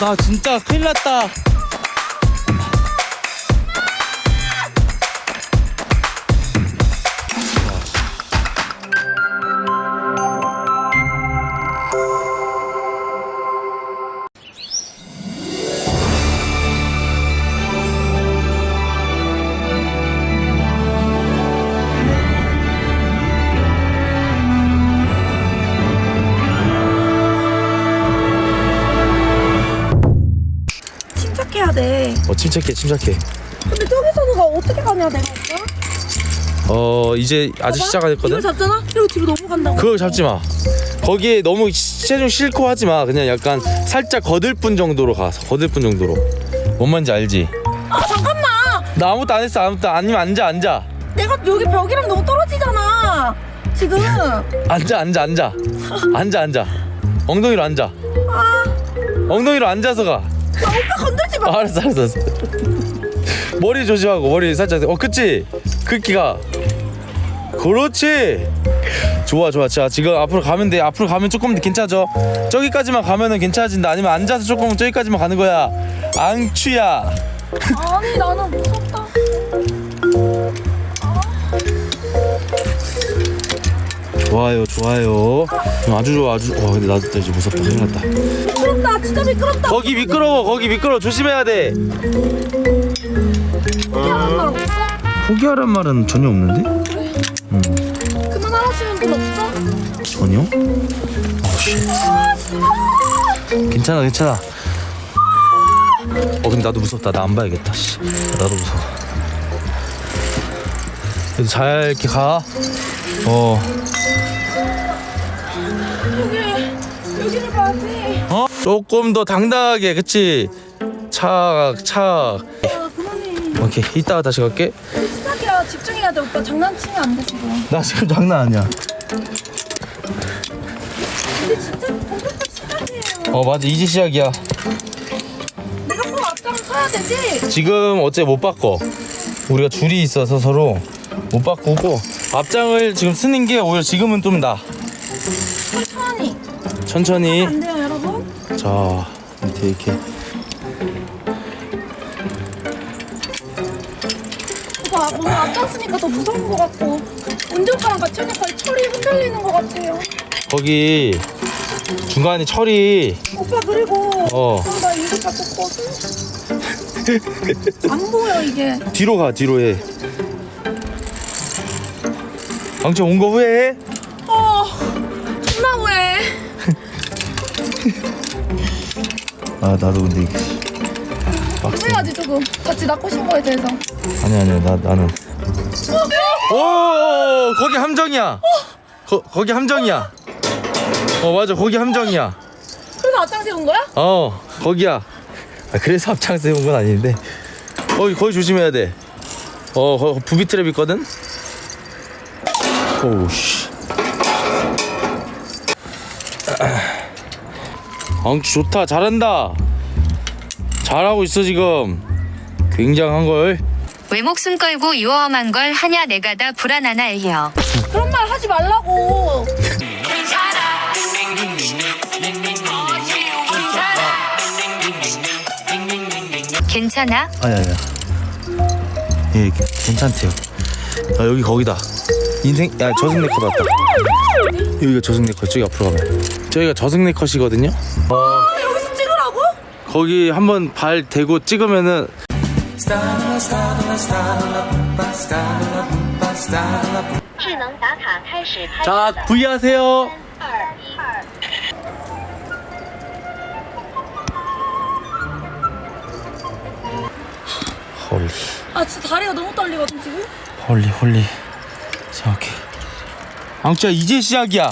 나 진짜 큰일 났다. 침착해야 돼. 어 침착해 침착해. 근데 저기서는 가 어떻게 가냐 내가 오빠? 어 이제 아직 시작 안 했거든. 잡잖아? 이거 뒤로 넘어간다고. 그거 잡지 마. 거기에 너무 체중 싫고 하지 마. 그냥 약간 살짝 거들뿐 정도로 가. 거들뿐 정도로. 뭔 말인지 알지? 아 잠깐만. 나 아무것도 안 했어. 아무것도 아니면 앉아 앉아. 내가 여기 벽이랑 너무 떨어지잖아. 지금. 앉아 앉아 앉아. 앉아 앉아. 엉덩이로 앉아. 아, 엉덩이로 앉아서 가. 나 오빠 건들지 마. 아, 알았어 알았어. 알았어. 머리 조심하고 머리 살짝. 어 그치? 크기가. 그렇지. 좋아 좋아 자 지금 앞으로 가면 돼 앞으로 가면 조금 괜찮아져 저기까지만 가면은 괜찮아진다 아니면 앉아서 조금 저기까지만 가는 거야 앙추야 아니 나는 무섭다. 좋아요 좋아요 음, 아주 좋아 아주 와 근데 나도 이제 무섭다 큰일 났다 진짜 미끄럽다. 거기 미끄러워 거기 미끄러워. 조심해야 돼. 포기하는 말 없어? 포기하란 말은 전혀 없는데? 그만하라시는 분 없어? 전혀? 괜찮아 괜찮아. 어 근데 나도 무섭다. 나 안 봐야겠다 씨. 나도 무서워. 그래도 잘 이렇게 가어. 여기 여기를 봐야지. 어? 조금 더 당당하게 그치 착착 아 그만해. 오케이 이따가 다시 갈게 시작이야. 집중해야 돼 오빠. 장난치면 안 돼 지금. 나 지금 장난 아니야 근데 진짜 본격적 시작이에요. 어 맞아 이제 시작이야 내가 꼭 앞장 서야 되지? 지금 어째 못 바꿔 우리가 줄이 있어서 서로 못 바꾸고 앞장을 지금 쓰는 게 오히려 지금은 좀 나 천천히. 천천히 안 돼요 여러분? 자 밑에 이렇게 오빠 앞장 쓰니까 더 무서운 것 같고 운전과랑 같이 하니까 철이 흔들리는 것 같아요. 거기 중간에 철이 오빠 그리고 어. 아, 나 이거 바꿨거든. 안 보여 이게. 뒤로 가 뒤로 해 방금 온거 후회해? 어. 아 나도 근데 빡세 후회하지 조금. 같이 나 꼬신 거에 대해서. 아니 아니야 나 나는. 오 거기 함정이야. 거, 거기 함정이야. 어 맞아. 거기 함정이야. 그래서 앞장 세운 거야? 어 거기야. 아, 그래서 앞장 세운 건 아닌데. 거기 거기 조심해야 돼 어 거 부비 트랩 있거든? 오우씨 엉치 좋다. 잘한다. 잘하고 있어 지금. 굉장한 걸. 왜 목숨 걸고 유어험한 걸 하냐 내가 다 불안하나 해요. 그런 말 하지 말라고. 괜찮아? 아니 아니야. 예 게- 괜찮대요. 아 여기 거기다. 인생 야 저승 네컷 왔다. 여기가 저승 네컷 저기 앞으로 가면 저기가 저승 네컷이거든요. 어 아, 여기서 찍으라고? 거기 한번 발 대고 찍으면은 자 V 하세요. 홀리 아 진짜 다리가 너무 떨리거든 지금. 홀리 홀리. 자 오케이. 앙추야 이제 시작이야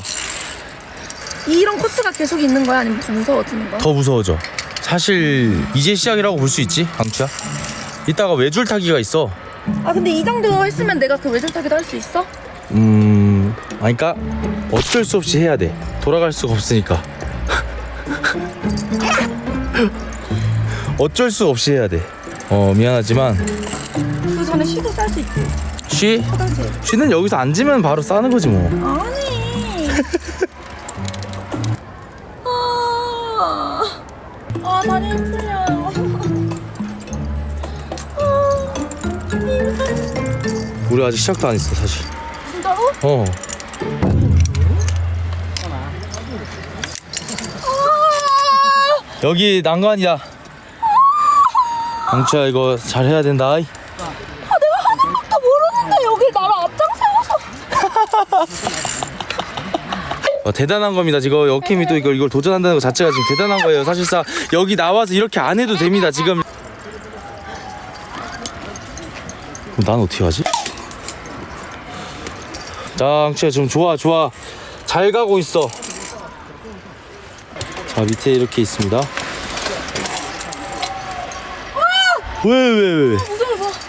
이런 코스가 계속 있는 거야 아니면 더 무서워지는 거야? 더 무서워져 사실 이제 시작이라고 볼 수 있지 앙추야 이따가 외줄 타기가 있어 아 근데 이 정도 했으면 내가 그 외줄 타기도 할 수 있어? 음 아니 그니까 어쩔 수 없이 해야 돼 돌아갈 수가 없으니까 어쩔 수 없이 해야 돼 어 미안하지만 그 전에 쉬고 쌀 수 있지. 쉬? 화장실. 쉬는 여기서 앉으면 바로 싸는 거지 뭐 아니. 다리 풀려요. 아, 우리 아직 시작도 안 했어 사실 진짜로? 어 아, 여기 난간이야 엉치야 이거 잘 해야 된다 아이. 나 모르는데 여기 나를 앞장 세워서. 어, 대단한 겁니다 지금 역캠이 또 이걸, 이걸 도전한다는 것 자체가 지금 대단한 거예요 사실상 여기 나와서 이렇게 안 해도 됩니다 지금 난 어떻게 하지? 자 엉치야 지금 좋아 좋아 잘 가고 있어 자 밑에 이렇게 있습니다 왜 왜왜 왜.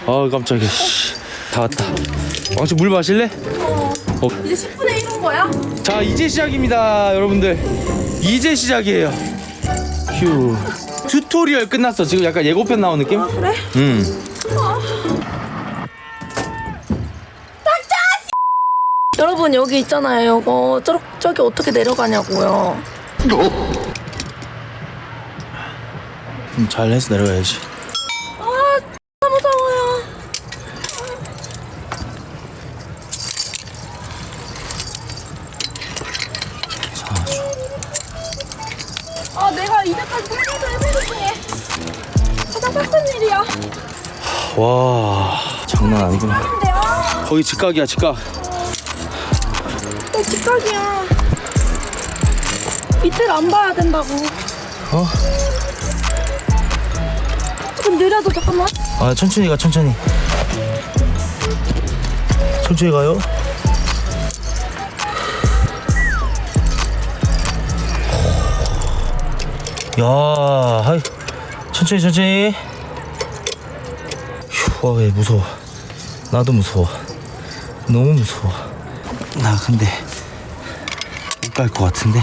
아 깜짝이야 씨. 다 왔다 왕치 물 마실래? 어. 이제 10분의 1인 거야? 자 이제 시작입니다 여러분들 이제 시작이에요 휴 튜토리얼 끝났어 지금 약간 예고편 나온 느낌? 그래? 음 여러분 여기 있잖아요. 이거 저, 저기 어떻게 내려가냐고요. 좀 잘해서 내려가야지 해본 것 중에 가장 빡센 일이야. 와 장난 아니구나 근데 아, 거기 직각이야 직각 내 직각이야. 밑을 안 봐야 된다고. 어? 조금 느려도 잠깐만. 아 천천히 가 천천히 천천히 가요 야 천천히 천천히 휴, 와, 왜 무서워 나도 무서워 너무 무서워 나 근데 못 갈 것 같은데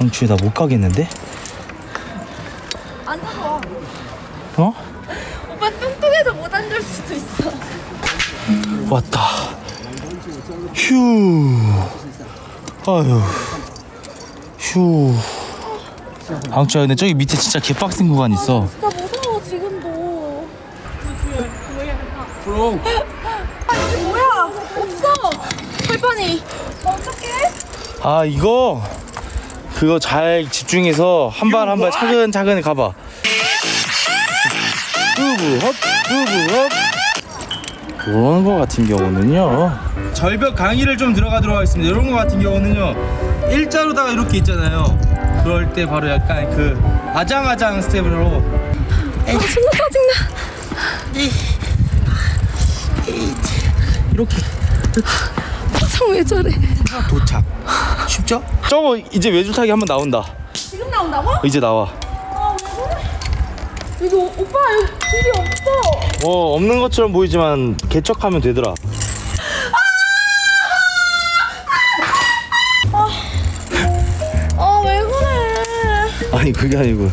홍추에 나못 가겠는데 앉아서. 어? 오빠 뚱뚱해서 못 앉을 수도 있어. 왔다. 휴. 아유. 휴. 방주야 근데 저기 밑에 진짜 개빡센 구간 있어. 진짜 무서워 지금도. 그럼. 아 이게 뭐야? 없어. 철판이. 어떡해? 아 이거 그거 잘 집중해서 한 발 한 발 차근차근 가봐. 후브 헛 후브 헛. 그런 거 같은 경우는요. 절벽 강의를 좀 들어가도록 하겠습니다. 이런 거 같은 경우는요. 일자로다가 이렇게 있잖아요. 그럴 때 바로 약간 그 아장아장 스텝으로 아 존나 짜증나. 이렇게 표정 왜 저래? 도착. 쉽죠? 저거 이제 외줄타기 한번 나온다. 지금 나온다고? 이제 나와. 아 왜 그래? 여기 오, 오빠 여기 길이 없어. 어 없는 것처럼 보이지만 개척하면 되더라. 아니 그게 아니고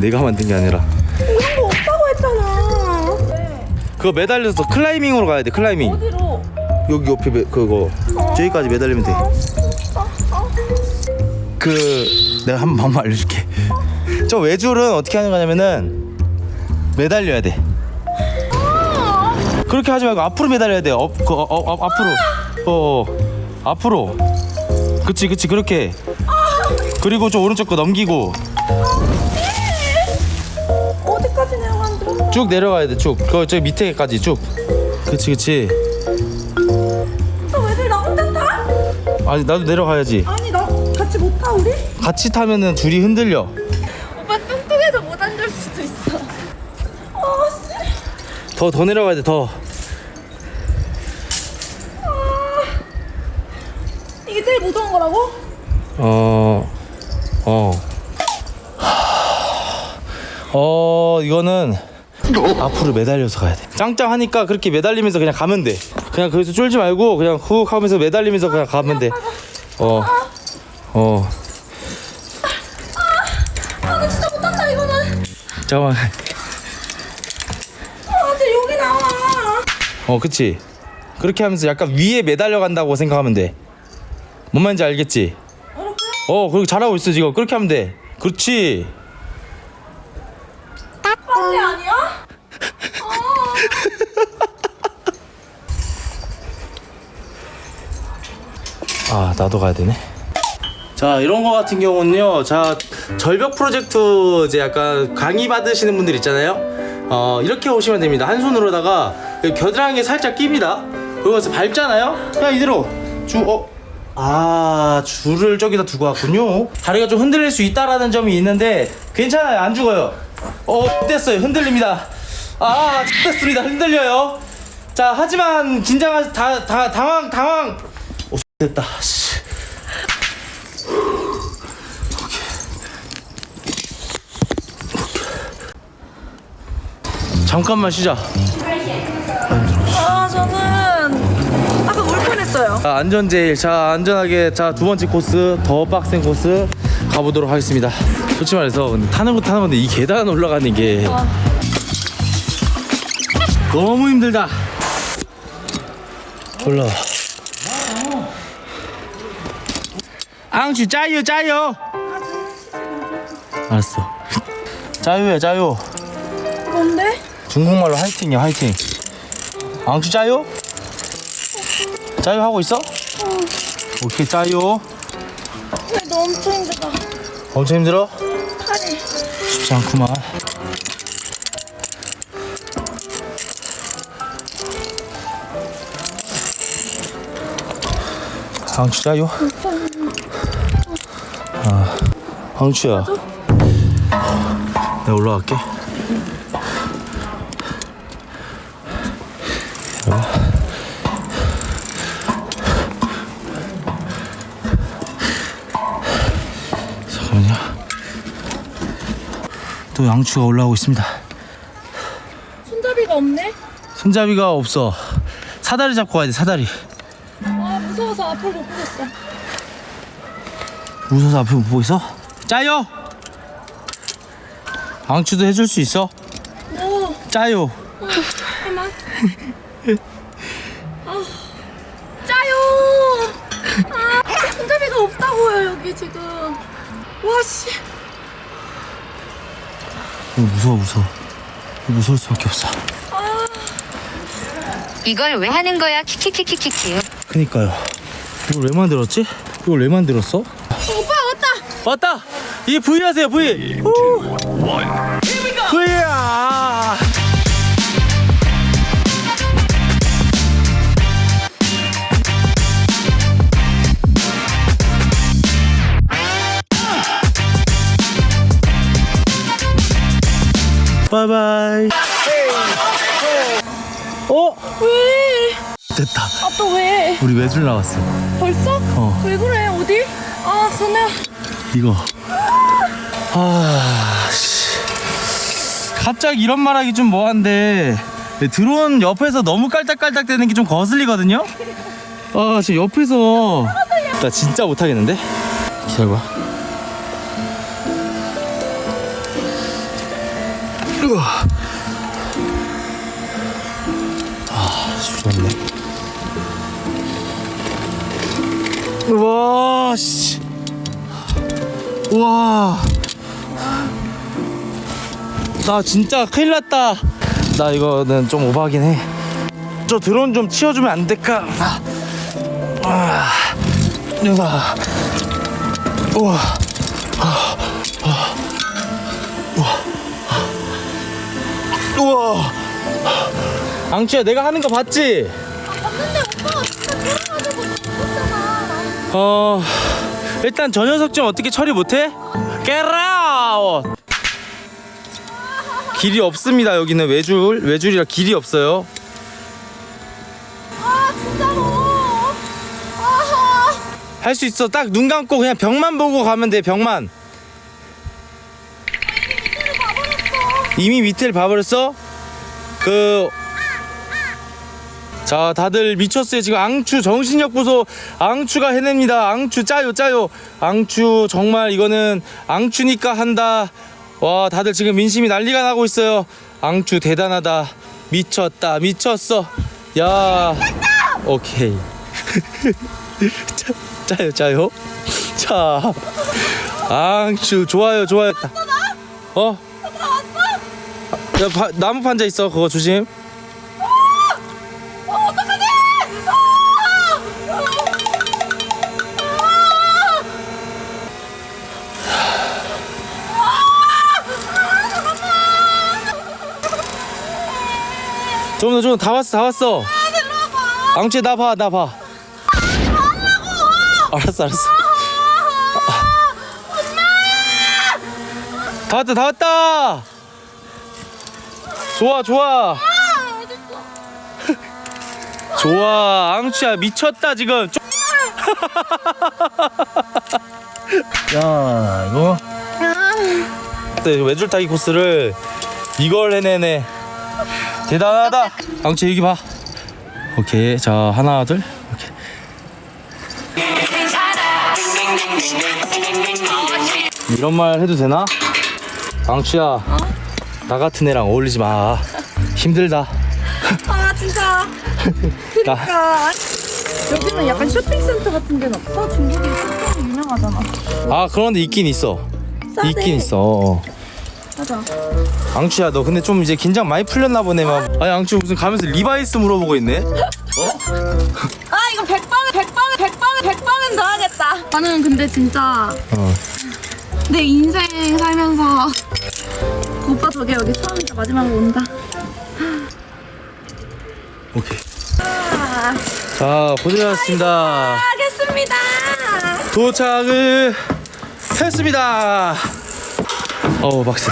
내가 만든 게 아니라. 이런 거 없다고 했잖아. 네. 그거 매달려서 클라이밍으로 가야 돼 클라이밍. 어디로? 여기 옆에 매, 그거. 저기까지 매달리면 아, 아, 아. 돼그 내가 한 방법 알려줄게. 저 외줄은 어떻게 하는 거냐면은 매달려야 돼. 그렇게 하지 말고 앞으로 매달려야 돼. 업, 그, 어, 어, 어, 앞으로. 어, 어. 앞으로. 그치 그치 그렇게. 그리고 좀 오른쪽 거 넘기고 쭉 내려가야 돼 쭉 그 저기 밑에까지 쭉 그치 그치 아, 왜들 나 혼자 타? 아니 나도 내려가야지 아니 나 같이 못 타 우리? 같이 타면은 둘이 흔들려 오빠 뚱뚱해서 못 앉을 수도 있어. 아 씨. 더 더 내려가야 돼 더 이게 제일 무서운 거라고? 어, 어. 어, 이거는 앞으로 매달려서 가야 돼. 짱짱 하니까 그렇게 매달리면서 그냥 가면 돼. 그냥 거기서 쫄지 말고 그냥 훅 하면서 매달리면서 그냥 가면 돼. 어, 어. 아나 진짜 못 탄다 이거는. 잠깐만. 아 이제 여기 나와. 어, 그치. 그렇게 하면서 약간 위에 매달려 간다고 생각하면 돼. 뭔 말인지 알겠지? 어, 그리고 잘하고 있어, 지금. 그렇게 하면 돼. 그렇지. 빨래 아니야? 아 나도 가야 되네. 자 이런 거 같은 경우는요, 자 절벽 프로젝트 이제 약간 강의 받으시는 분들 있잖아요. 어 이렇게 오시면 됩니다. 한 손으로다가 그 겨드랑이에 살짝 낍니다. 그리고 나서 밟잖아요. 그냥 이대로 주 어. 아 줄을 저기다 두고 왔군요. 다리가 좀 흔들릴 수 있다라는 점이 있는데 괜찮아요, 안 죽어요. 어 됐어요, 흔들립니다. 아 됐습니다, 흔들려요. 자 하지만 긴장하 다, 다 당황 당황. 어 됐다. 씨. 잠깐만 쉬자. 아 저는 아까 울 뻔했어요. 자, 안전 제일. 자, 안전하게. 자, 두 번째 코스, 더 빡센 코스 가보도록 하겠습니다. 솔직히 말해서 근데 타는 거 타는 건데 이 계단 올라가는 게 너무 힘들다. 올라. 앙추 짜요, 짜요. 알았어. 짜요야, 짜요. 뭔데? 중국말로 화이팅이야, 화이팅. 앙추 짜요? 짜요 하고 있어? 오케이, 짜요. 근데 엄청 힘들다. 엄청 힘들어? 팔이. 쉽지 않구만. 황추자요? 아, 황추야. 내가 올라갈게. 잠깐만요. 또 양추가 올라오고 있습니다. 손잡이가 없네. 손잡이가 없어. 사다리 잡고 가야 돼, 사다리. 아 무서워서 앞을 못 보겠어. 무서워서 앞에 못 보겠어? 짜요! 앙추도 해줄 수 있어? 오 짜요! 잠깐만. 아 짜요. 아 손잡이가 없다고요 여기 지금. 와씨. 이거 무서워, 무서워. 이거 무서울 수밖에 없어. 이걸 왜 하는 거야 키키키키키키 그니까요. 이걸 왜 만들었지? 이걸 왜 만들었어? 오빠 왔다. 왔다! 이게 V 하세요, V! 후! V야! 바이바이. 어? 왜? 됐다. 아 또 왜? 우리 외줄 나왔어. 벌써? 어. 왜 그래? 어디? 아 그냥 이거. 아, 씨. 갑자기 이런 말하기 좀 뭐한데 드론 옆에서 너무 깔딱깔딱 되는 게 좀 거슬리거든요. 아, 지금 옆에서 나 진짜 못하겠는데? 기다려봐. 으아. 아, 죽었네. 와, 씨. 우와. 나 진짜 큰일 났다. 나 이거는 좀 오버하긴 해저 드론 좀 치워주면 안 될까? 아, 아, 우와 우와. 아, 아, 우와. 우와. 앙치야 내가 하는 거 봤지? 봤는데 오빠가 진짜 돌아가지고 죽었잖아. 어 일단 저 녀석 좀 어떻게 처리 못해? Get out! 길이 없습니다 여기는 외줄 외줄이라 길이 없어요 아 진짜로. 아하. 할수 있어 딱 눈 감고 그냥 벽만 보고 가면 돼 벽만 이미 밑을 봐버렸어? 그... 자 다들 미쳤어요. 지금 앙추 정신력 보소 앙추가 해냅니다. 앙추 짜요 짜요. 앙추 정말 이거는 앙추니까 한다. 와 다들 지금 민심이 난리가 나고 있어요. 앙추 대단하다. 미쳤다 미쳤어. 야 오케이. 짜, 짜요 짜요. 자 앙추 좋아요 좋아요. 어? 야 바, 나무 판자 있어 그거 조심 좀 더좀다 왔어 다 왔어. 앙치 나봐 나 봐. 알았어 알았어. 다 왔다 다 왔다. 좋아 좋아. 좋아 앙치야 미쳤다 지금. 쪼- 야 이거. 네, 외줄타기 코스를 이걸 해내네 대단하다. 앙치 여기 봐. 오케이 자 하나 둘. 오케이. 이런 말 해도 되나? 앙치야 나 같은 애랑 어울리지 마. 힘들다. 아 진짜. 나 그러니까. 여기는 약간 쇼핑센터 같은 데는 없어? 중국이 쇼핑이 유명하잖아. 아 그런데 있긴 있어. 싸네. 있긴 있어. 맞아 앙치야 너 근데 좀 이제 긴장 많이 풀렸나 보네 막. 아니 앙치 무슨 가면서 리바이스 물어보고 있네? 아 이거 100번은 100번은 100번은 100번은 더 하겠다. 나는 근데 진짜 어. 내 인생 살면서 오빠 덕에 여기 처음이자 마지막으로 온다. 오케이. 자 고생하셨습니다. 하겠습니다. 도착을 했습니다. 어우 박수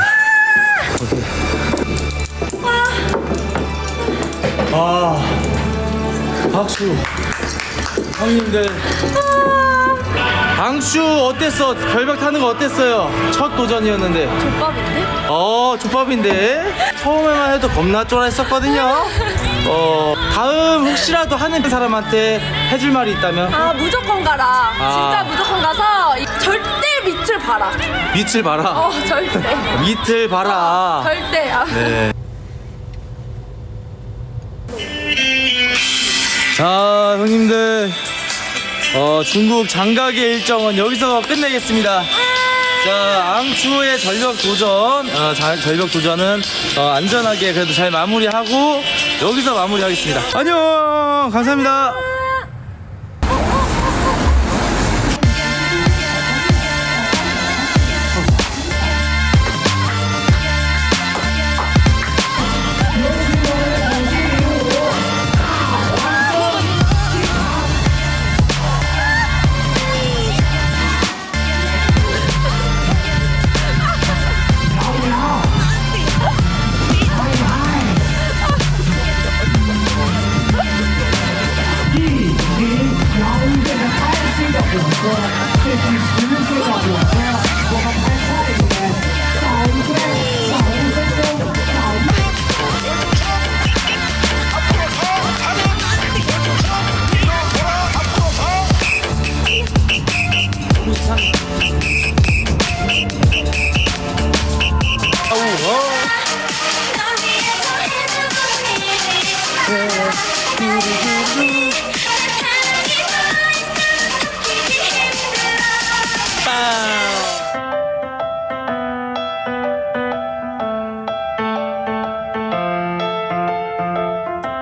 오케이. 아 박수 형님들 방슈 어땠어? 결벽 타는 거 어땠어요? 첫 도전이었는데 족밥인데? 어 족밥인데 처음에만 해도 겁나 쫄았었거든요 어 다음 혹시라도 하는 사람한테 해줄 말이 있다면 아 무조건 가라 아. 진짜 무조건 가서 이- 절대 밑을 봐라 밑을 봐라 어 절대 밑을 봐라 절대 아. 네. 자 형님들 어, 중국 장가게 일정은 여기서 끝내겠습니다. 자 앙추의 전력 도전 어, 자, 전력 도전은 어, 안전하게 그래도 잘 마무리하고 여기서 마무리하겠습니다. 안녕 감사합니다.